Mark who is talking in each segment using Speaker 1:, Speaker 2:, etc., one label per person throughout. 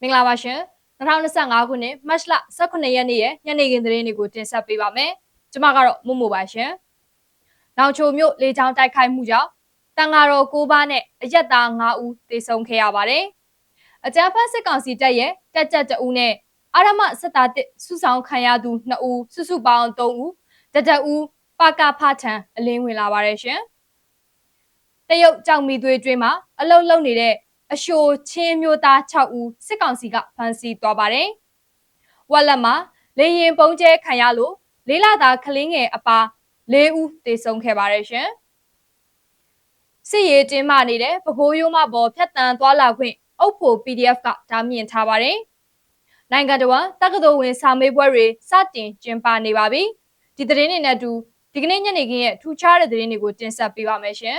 Speaker 1: မင်္ဂလာပါရှင်2025ခုနှစ်မတ်လ18ရက်နေ့ရဲ့ညနေခင်းသတင်းတွေကိုတင်ဆက်ပေးပါမယ်ကျွန်မကတော့မမို့ပါရှင်နောင်ချိုမြို့လေကြောင်းတိုက်ခိုက်မှုကြောင့်တန်ဃာတော်၉ပါးနဲ့အရက်သား9ဦးသေဆုံးခဲ့ရပါတယ်အကြမ်းဖက်စစ်ကောင်စီတပ်ရဲ့တက်ကြက်တအူးနဲ့အာရမစစ်သားတစ်စုဆောင်ခံရသူ2ဦးစုစုပေါင်း3ဦးတတအူးပါကဖထံအလင်းဝင်လာပါတယ်ရှင်တရုတ်ကြောင်မီသွေးတွင်းမှာအလုတ်လုံနေတဲ့ အရှိုချင်းမျိုးသား6ဦးစစ်ကောင်စီကဖမ်းဆီးသွားပါတယ်။ဝက်လက်မှာလေရင်ပုံကျဲခံရလို့လေးလာသာကလင်းငယ်အပါ၄ဦးသေဆုံးခဲ့ပါတယ်ရှင်။စစ်ရေးတင်းမာနေတဲ့ပဲခူးရိုးမပေါ်ဖြတ်တန်းသွားလာခွင့်အုပ်ဖို့ PDF ကတားမြင်ထားပါတယ်။နိုင်ငံတော်တက္ကသိုလ်ဝင်စာမေးပွဲတွေစတင်ကျင်းပနေပါပြီ။ဒီသတင်းတွေနဲ့အတူဒီကနေ့ညနေခင်းရဲ့ထူးခြားတဲ့သတင်းတွေကိုတင်ဆက်ပေးပါမယ်ရှင်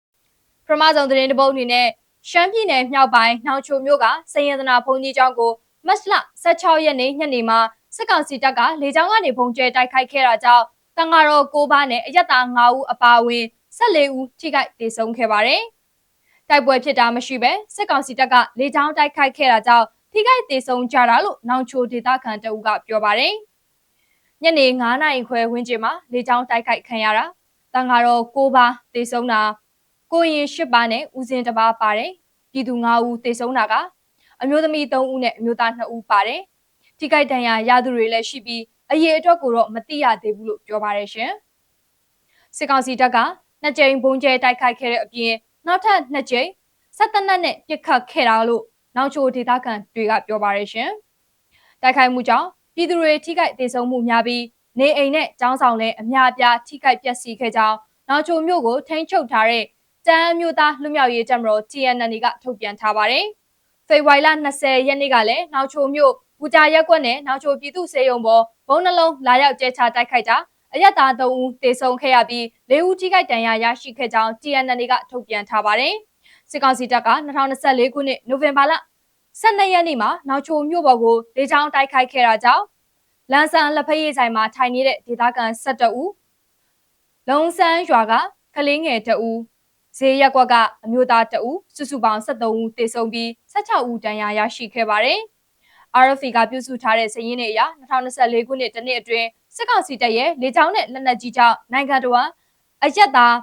Speaker 1: ။ပထမဆုံးသတင်းတစ်ပုဒ်အနေနဲ့ ရှမ်းပြည်နယ်မြောက်ပိုင်းနှောင်ချိုမြို့ကစည်ရင်သနာဘုံကြီးကျောင်းကိုမတ်လ16ရက်နေ့ညနေမှာစစ်ကောင်စီတပ်ကလေကြောင်းကနေဘုံကျဲတိုက်ခိုက်ခဲ့တာကြောင့်တန်ဃာတော်၉ပါးနဲ့အရက်သား9ဦးအပါအဝင်14ဦးထိခိုက်ဒေဆုံးခဲ့ပါတယ်။တိုက်ပွဲဖြစ်တာမရှိဘဲစစ်ကောင်စီတပ်ကလေကြောင်းတိုက်ခိုက်ခဲ့တာကြောင့်ထိခိုက်ဒေဆုံးကြတာလို့နောင်ချိုဒေသခံတအုပ်ကပြောပါတယ်။ညနေ9နာရီခွဲဝန်းကျင်မှာလေကြောင်းတိုက်ခိုက်ခံရတာတန်ဃာတော်၉ပါးဒေဆုံးတာ ကိုရင်၈ပါးနဲ့ဦးစင်တစ်ပါးပါတယ်ပြည်သူ၅ဦးသေဆုံးတာကအမျိုးသမီး၃ဦးနဲ့အမျိုးသား2ဦးပါတယ်ထိခိုက်ဒဏ်ရာရသူတွေလည်းရှိပြီးအရေးအတွက်ကိုတော့မသိရသေးဘူးလို့ပြောပါတယ်ရှင်စစ်ကောင်စီတပ်ကနှစ်ကြိမ်ဘုံကျဲတိုက်ခိုက်ခဲ့တဲ့အပြင်နောက်ထပ်နှစ်ကြိမ်ဆက်တနက်နဲ့ပစ်ခတ်ခဲ့တာလို့နောက်ချိုဒေသခံတွေကပြောပါတယ်ရှင်တိုက်ခိုက်မှုကြောင့်ပြည်သူတွေထိခိုက်ဒေဆုံးမှုများပြီးနေအိမ်နဲ့ကျောင်းဆောင်လည်းအများအပြားထိခိုက်ပျက်စီးခဲ့ကြောင်းနောက်ချိုမြို့ကိုထိန်းချုပ်ထားတဲ့ တန်မျိုးသားလွတ်မြောက်ရေးတပ်မတော် TNN ကထုတ်ပြန်ထားပါတယ်။ဖေဖော်ဝါရီလ20ရက်နေ့ကလည်းနောက်ချိုမြို့ပူတာရက်ကွက်နဲ့နောက်ချိုပြည်သူ့စေယုံပေါ်ဘုံနှလုံးလာရောက်ကျဲချတိုက်ခိုက်တာအရတာ3ဦးသေဆုံးခဲ့ရပြီး၄ဦးထိခိုက်ဒဏ်ရာရရှိခဲ့ကြောင်း TNN ကထုတ်ပြန်ထားပါတယ်။စစ်ကောင်စီတပ်က2024ခုနှစ်နိုဝင်ဘာလ12ရက်နေ့မှာနောက်ချိုမြို့ပေါ်ကိုလေကြောင်းတိုက်ခိုက်ခဲ့တာကြောင့်လန်ဆန်လက်ဖက်ရည်ဆိုင်မှာထိုင်နေတဲ့ဒေသခံ12ဦးလုံဆန်းရွာကကလေးငယ်2ဦး ဈေးရက်ကွက်ကအမျိုးသားတဦးစုစုပေါင်း73ဦးသေဆုံးပြီး16ဦးဒဏ်ရာရရှိခဲ့ပါတယ်။ RFA ကပြုစုထားတဲ့စာရင်းတွေအရ2024ခုနှစ်တနှစ်အတွင်းစစ်ကောင်စီတပ်ရဲ့လေကြောင်းနဲ့လက်နက်ကြီးကြောင့်နိုင်ငံတော်အရက်သား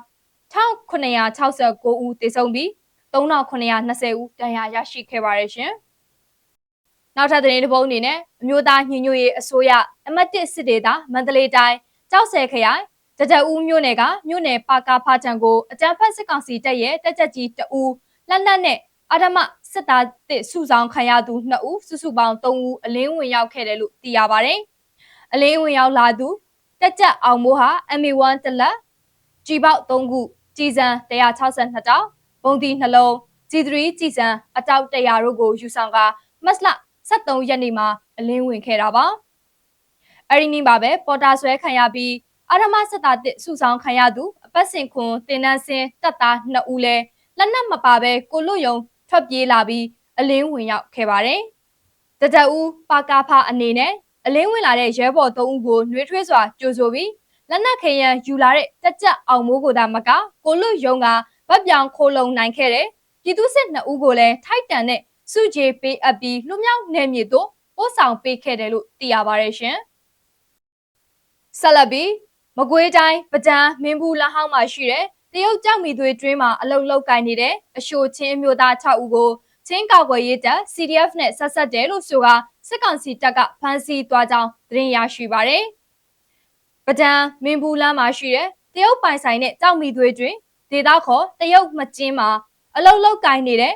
Speaker 1: 1969ဦးသေဆုံးပြီး3920ဦးဒဏ်ရာရရှိခဲ့ပါတယ်ရှင်။နောက်ထပ်သတင်းတစ်ပုဒ်အနေနဲ့အမျိုးသားညညရေးအစိုးရအမတ်တစ်စစ်ဒေသမန္တလေးတိုင်းကြောက်ဆယ်ခရိုင် တကြဦးမြို့နယ်ကမြို့နယ်ပါကာဖာချံကိုအကြမ်းဖက်စစ်ကောင်စီတပ်ရဲ့တက်ကြကြီးတဦးလက်နက်နဲ့အာဓမစစ်သားတစ်စုဆောင်ခံရသူ2ဦးစုစုပေါင်း3ဦးအလင်းဝင်ရောက်ခဲ့တယ်လို့သိရပါတယ်။အလင်းဝင်ရောက်လာသူတက်ကြအောင်မိုးဟာ MA1 တလက်ကြီးပေါက်3ခုကြီးစံ162တောက်ဘုံဒီနှလုံး G3 ကြီးစံအတောက်100တို့ကိုယူဆောင်ကမတ်လ23ရက်နေ့မှာအလင်းဝင်ခဲ့တာပါ။အဲဒီနေ့မှာပဲပေါ်တာဆွဲခံရပြီး အာရမစစ်သားတစ်စုဆောင်ခံရသူအပတ်စဉ်ခွန်တင်နန်းစင်းတပ်သား2ဦးလဲလက်နက်မပါဘဲကိုလွတ်ယုံထွက်ပြေးလာပြီးအလင်းဝင်ရောက်ခဲ့ပါတယ်။တတဦးပါကာဖအနေနဲ့အလင်းဝင်လာတဲ့ရဲဘော်3ဦးကိုနှွေးထွေးစွာကြိုဆိုပြီးလက်နက်ခရန်ယူလာတဲ့တက်ကြအောင်မိုးကိုသာမကကိုလွတ်ယုံကဗတ်ပြောင်ခိုလုံနိုင်ခဲ့တဲ့ပြည်သူစစ်2ဦးကိုလည်းထိုက်တန်တဲ့စုကြည်ပေးအပ်ပြီးလွမြောက်နယ်မြေသို့ပို့ဆောင်ပေးခဲ့တယ်လို့သိရပါတယ်ရှင်။ဆက်လက်ပြီး မကွေးတိုင်းပကြံမင်းဘူးလဟောင်းမှာရှိတဲ့တရုတ်ကြောက်မီသွေးတွင်းမှာအလုတ်လောက်ကင်နေတဲ့အရှိုချင်းမျိုးသား6ဦးကိုချင်းကောက်ွယ်ရေးတပ် CDF နဲ့ဆက်ဆက်တယ်လို့ဆိုကစစ်ကောင်စီတပ်ကဖမ်းဆီးသွားကြောင်းသတင်းရရှိပါတယ်။ပကြံမင်းဘူးလမ်းမှာရှိတဲ့တရုတ်ပိုင်ဆိုင်တဲ့ကြောက်မီသွေးတွင်ဒေသခေါ်တရုတ်မကျင်းမှာအလုတ်လောက်ကင်နေတဲ့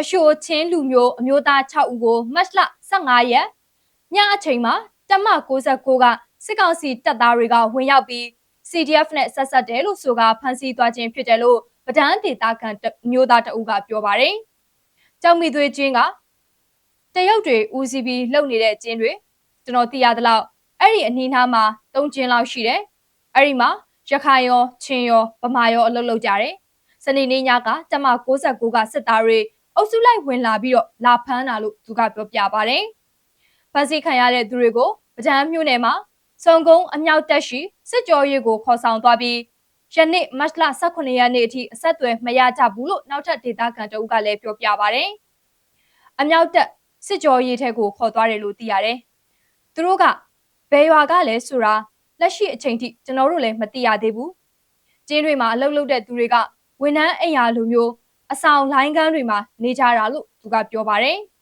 Speaker 1: အရှိုချင်းလူမျိုးအမျိုးသား6ဦးကိုမတ်လ15ရက်ညအချိန်မှာတမ69က စစ်ကောင်စီတပ်သားတွေကဝင်ရောက်ပြီး CDF နဲ့ဆက်ဆက်တယ်လို့ဆိုကဖမ်းဆီးသွားခြင်းဖြစ်တယ်လို့ပဒန်းဒေတာခံမျိုးသားတအုပ်ကပြောပါတယ်။ကြောင်မီသွေးချင်းကတရုတ်တွေဦးစီးပြီးလှုပ်နေတဲ့ကျင်းတွေကျွန်တော်သိရသလောက်အဲ့ဒီအနီးနားမှာ၃ကျင်းလောက်ရှိတယ်။အဲ့ဒီမှာရခိုင်ရောချင်းရောဗမာရောအလုပ်လုပ်ကြတယ်။စနေနေ့ညကတမ69ကစစ်သားတွေအုပ်စုလိုက်ဝင်လာပြီးတော့လာဖမ်းတာလို့သူကပြောပြပါတယ်။ဖမ်းဆီးခံရတဲ့သူတွေကိုပဒန်းမြို့နယ်မှာ စုံကုန်းအမြောက်တက်ရှိစစ်ကြောရေးကိုခေါ်ဆောင်သွားပြီးယနေ့မတ်လ18ရက်နေ့အထိအဆက်အသွယ်မရကြဘူးလို့နောက်ထပ်ဒေသခံတအုပ်ကလည်းပြောပြပါဗျ။အမြောက်တက်စစ်ကြောရေးထဲကိုခေါ်သွားတယ်လို့သိရတယ်။သူတို့ကဘယ်ရွာကလဲဆိုတာလက်ရှိအချိန်ထိကျွန်တော်တို့လည်းမသိရသေးဘူး။ကျင်းတွေမှာအလုပ်လုပ်တဲ့သူတွေကဝန်ထမ်းအိမ်ယာလိုမျိုးအဆောင်လိုင်းကန်းတွေမှာနေကြတာလို့သူကပြောပါတယ်။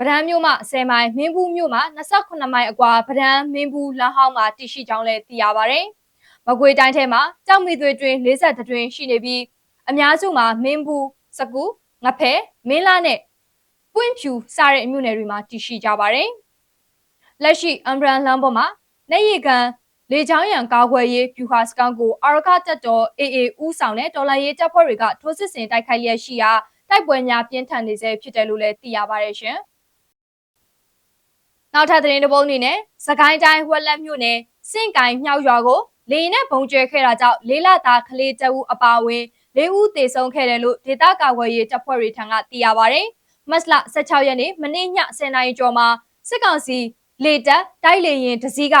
Speaker 1: ဗဒန်းမြို့မှာ10မိုင်မင်းဘူးမြို့မှာ28မိုင်အကွာဗဒန်းမင်းဘူးလမ်းဟောင်းမှာတည်ရှိကြောင်းလည်းသိရပါတယ်။မကွေတိုင်းထဲမှာကြောက်မီသွေးတွင်40တွင်ရှိနေပြီးအများစုမှာမင်းဘူးစကူငဖဲမင်းလာနဲ့ပွင့်ဖြူစတဲ့အမြို့နယ်တွေမှာတည်ရှိကြပါတယ်။လက်ရှိအမ်ဘရန်လမ်းပေါ်မှာနေရီကန်လေချောင်းရံကာကွယ်ရေးပြူဟာစကန်ကိုအာရကတက်တော် AA ဦးဆောင်တဲ့တော်လိုင်းရေးတပ်ဖွဲ့တွေကထိုးစစ်ဆင်တိုက်ခိုက်ရရှိရာတိုက်ပွဲများပြင်းထန်နေဆဲဖြစ်တယ်လို့လည်းသိရပါတယ်ရှင်။ နောက်ထပ်သတင်းတစ်ပုဒ်အနေနဲ့စကိုင်းတိုင်းဝက်လက်မြို့နယ်စင့်ကိုင်မြောက်ရွာကိုလေရင်နဲ့ဘုံကျဲခဲ့တာကြောင့်လေးလသားကလေးတအူအပါအဝင်လေးဦးသေဆုံးခဲ့တယ်လို့ဒေသကာကွယ်ရေးတပ်ဖွဲ့တွေထံကသိရပါတယ်။မတ်လ16ရက်နေ့မနေ့ည10:00နာရီကျော်မှာစစ်ကောင်စီလေတပ်တိုက်လေရင်တစည်းက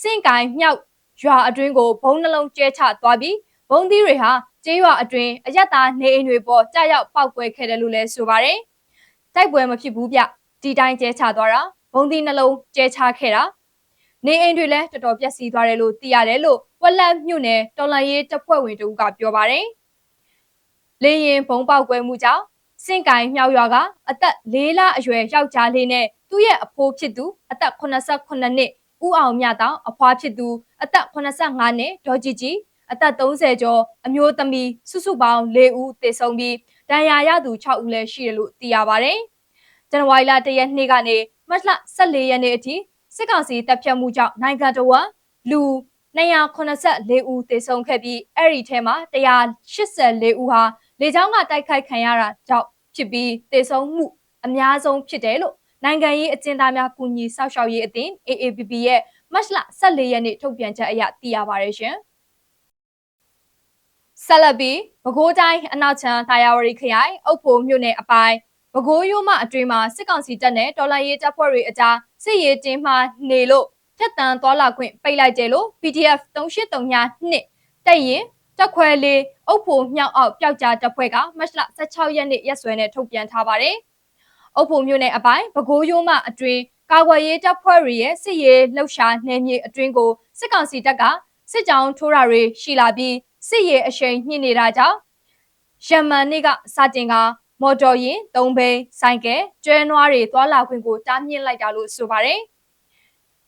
Speaker 1: စင့်ကိုင်မြောက်ရွာအတွင်းကိုဘုံနှလုံးကျဲချသွားပြီးဘုံသီးတွေဟာကျေးရွာအတွင်းအရက်သားနေအိမ်တွေပေါ်ကြာရောက်ပောက်ကွဲခဲ့တယ်လို့လည်းဆိုပါတယ်။တိုက်ပွဲမဖြစ်ဘူးဗျ။ဒီတိုင်းကျဲချသွားတာဘုံသီးနှလုံးကျဲချခဲ့တာနေအိမ်တွေလည်းတော်တော်ပျက်စီးသွားတယ်လို့သိရတယ်လို့ဝက်လက်မြို့နယ်တော်လန်ရေးတပ်ဖွဲ့ဝင်တို့ကပြောပါတယ်။လေရင်ဘုံပေါက်ကွဲမှုကြောင့်စင့်ကိုင်မြောက်ရွာကအသက်၄လအရွယ်ယောက်ျားလေးနဲ့သူ့ရဲ့အဖိုးဖြစ်သူအသက်89နှစ်ဦးအောင်မြတောင်အဖွားဖြစ်သူအသက်85နှစ်ဒေါ်ကြည်ကြည်အသက်30ကျော်အမျိုးသမီးစုစုပေါင်း၄ဦးသေဆုံးပြီးဒဏ်ရာရသူ6ဦးလည်းရှိတယ်လို့သိရပါတယ်။ဇန်နဝါရီလ1ရက်နေ့ကနေ မတ်လ14ရက်နေ့အထိစစ်ကောင်စီတပ်ဖြတ်မှုကြောင့်နိုင်ငံတော်ဝန်လူ284ဦးသေဆုံးခဲ့ပြီးအဲ့ဒီထဲမှာ184ဦးဟာလေကြောင်းကတိုက်ခိုက်ခံရတာကြောင့်ဖြစ်ပြီးသေဆုံးမှုအများဆုံးဖြစ်တယ်လို့နိုင်ငံရေးအကျဉ်းသားများကူညီဆောက်ရှောက်ရေးအသင်း AAPP ရဲ့မတ်လ14ရက်နေ့ထုတ်ပြန်ချက်အရသိရပါတယ်ရှင်။ဆက်လက်ပြီးပဲခူးတိုင်းအနောက်ချမ်းသာယာဝတီခရိုင်အုပ်ဖို့မြို့နယ်အပိုင်း ပဲခူးရိုးမအတွင်းမှာစစ်ကောင်စီတပ်နဲ့တော်လှန်ရေးတပ်ဖွဲ့တွေအကြားစစ်ရေးတင်းမှာနေလို့ထက်တန်သွားလာခွင့်ပိတ်လိုက်တယ်လို့ PDF 3832တက်ရင်တက်ခွဲလေးအုပ်ဖို့မြောက်အောင်ပျောက်ကြားတပ်ဖွဲ့ကမတ်လ16ရက်နေ့ရက်စွဲနဲ့ထုတ်ပြန်ထားပါတယ်။အုပ်ဖို့မြို့နယ်အပိုင်းပဲခူးရိုးမအတွင်းကာကွယ်ရေးတပ်ဖွဲ့တွေရဲ့စစ်ရေးလှုပ်ရှားနယ်မြေအတွင်းကိုစစ်ကောင်စီတပ်ကစစ်ကြောင်းထိုးတာတွေရှိလာပြီးစစ်ရေးအရှိန်ညှိနေတာကြောင့်ယမန်နေ့ကစတင်က မော်တော်ယာဉ်၃ဘိန်းဆိုင်ကယ်ကျွဲနွားတွေသွာလာခွင့်ကိုတားမြစ်လိုက်တာလို့ဆိုပါတယ်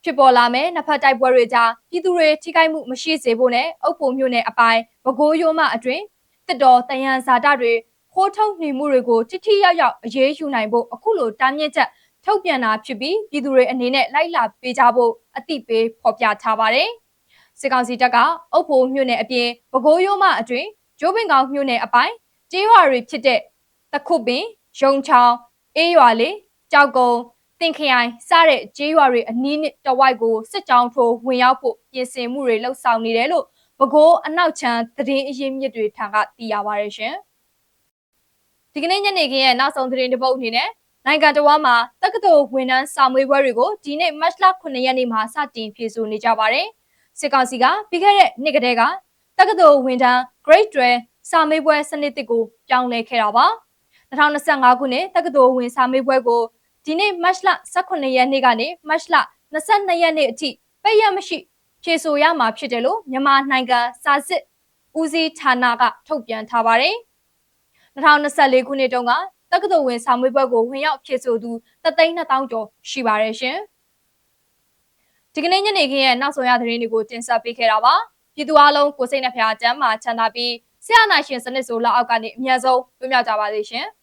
Speaker 1: ဖြစ်ပေါ်လာမယ်နှစ်ဖက်တိုက်ပွဲတွေကြားပြည်သူတွေထိခိုက်မှုမရှိစေဖို့နဲ့အုပ်ပုံမျိုးနဲ့အပိုင်းဗကိုးရိုးမအတွင်တစ်တော်တယံဇာတာတွေခိုးထုတ်နေမှုတွေကိုတိတိယောက်ယောက်အရေးယူနိုင်ဖို့အခုလိုတားမြစ်ချက်ထုတ်ပြန်တာဖြစ်ပြီးပြည်သူတွေအနေနဲ့လိုက်လာပေးကြဖို့အသိပေးဖော်ပြထားပါတယ်စစ်ကောင်စီတပ်ကအုပ်ဖို့မြို့နယ်အပြင်ဗကိုးရိုးမအတွင်ကျိုးပင်ကောင်မြို့နယ်အပိုင်းကျေးရွာတွေဖြစ်တဲ့ တခုပင်ရုံချောင်းအေးရွာလေးကြောက်ကုန်းတင်ခရိုင်စတဲ့ကျေးရွာတွေအနီးတဝိုက်ကိုစစ်ကြောင်းထိုးဝင်ရောက်ဖို့ပြင်ဆင်မှုတွေလှုပ်ဆောင်နေတယ်လို့ပဲခူးအနောက်ချမ်းသတင်းအရင်းမြစ်တွေထံကသိရပါရရှင်။ဒီကနေ့ညနေခင်းရဲ့နောက်ဆုံးသတင်းတစ်ပုဒ်အနေနဲ့နိုင်ငံတော်မှာတက္ကသိုလ်ဝန်ထမ်းစာမေးပွဲတွေကိုဒီနေ့မတ်လ9ရက်နေ့မှာစတင်ဖြေဆိုနေကြပါတယ်။စစ်ကောင်စီကပြီးခဲ့တဲ့နှစ်ကတည်းကတက္ကသိုလ်ဝန်ထမ်း Grade 12စာမေးပွဲစနစ်တစ်ကိုပြောင်းလဲခဲ့တာပါ။ 2025ခုနှစ်တက္ကသိုလ်ဝင်စာမေးပွဲကိုဒီနေ့မတ်လ18ရက်နေ့ကနေမတ်လ22ရက်နေ့အထိပိတ်ရမရှိဖြေဆိုရမှာဖြစ်တယ်လို့မြန်မာနိုင်ငံစာစစ်ဦးစီးဌာနကထုတ်ပြန်ထားပါတယ်။2024ခုနှစ်တုန်းကတက္ကသိုလ်ဝင်စာမေးပွဲကိုဝင်ရောက်ဖြေဆိုသူ3,200ကျော်ရှိပါတယ်ရှင်။ဒီကနေ့ညနေခင်းရဲ့နောက်ဆုံးရသတင်းတွေကိုတင်ဆက်ပေးခဲ့တာပါ။ပြည်သူအလုံးကိုစိတ်နှဖျားချမ်းသာချမ်းသာပြီးဆရာနာရှင်စနစ်ဆိုလောက်အောက်ကနေအများဆုံးပြမြောက်ကြပါစေရှင်။